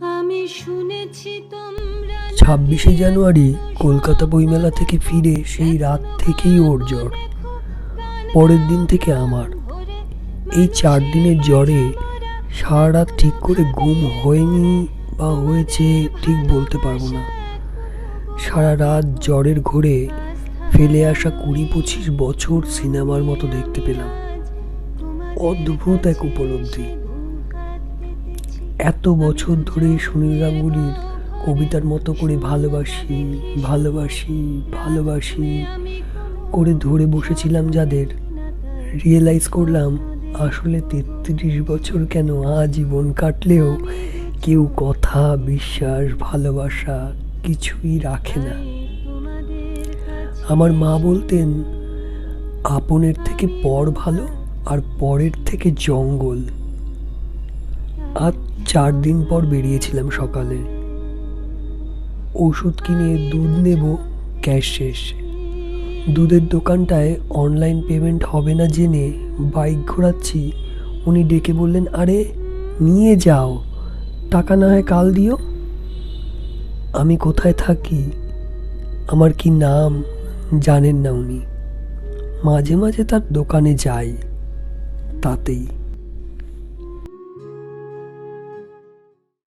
আমি শুনেছি তোমরা ছাব্বিশে জানুয়ারি কলকাতা বইমেলা থেকে ফিরে সেই রাত থেকেই ওর জ্বর। পরের দিন থেকে আমার। এই চার দিনের জ্বরে সারা রাত ঠিক করে ঘুম হয়নি বা হয়েছে ঠিক বলতে পারব না। সারা রাত জ্বরের ঘোরে ফেলে আসা কুড়ি পঁচিশ বছর সিনেমার মতো দেখতে পেলাম। অদ্ভুত এক উপলব্ধি। এত বছর ধরে সুনীল গাঙ্গুলির কবিতার মতো করে ভালোবাসি ভালোবাসি ভালোবাসি করে ধরে বসেছিলাম যাদের। রিয়েলাইজ করলাম আসলে তেত্রিশ বছর কেন আজীবন কাটলেও কেউ কথা, বিশ্বাস, ভালোবাসা কিছুই রাখে না। আমার মা বলতেন, আপনের থেকে পর ভালো আর পরের থেকে জঙ্গল। আজ চার দিন পর বেরিয়েছিলাম সকালে। ওষুধ কিনে দুধ নেব, ক্যাশ শেষ। দুধের দোকানটায় অনলাইন পেমেন্ট হবে না জেনে বাইক ঘোরাচ্ছি। উনি ডেকে বললেন, আরে, নিয়ে যাও। টাকা না হয় কাল দিও। আমি কোথায় থাকি? আমার কি নাম? জানেন না উনি। মাঝে মাঝে তার দোকানে যাই, তাতেই।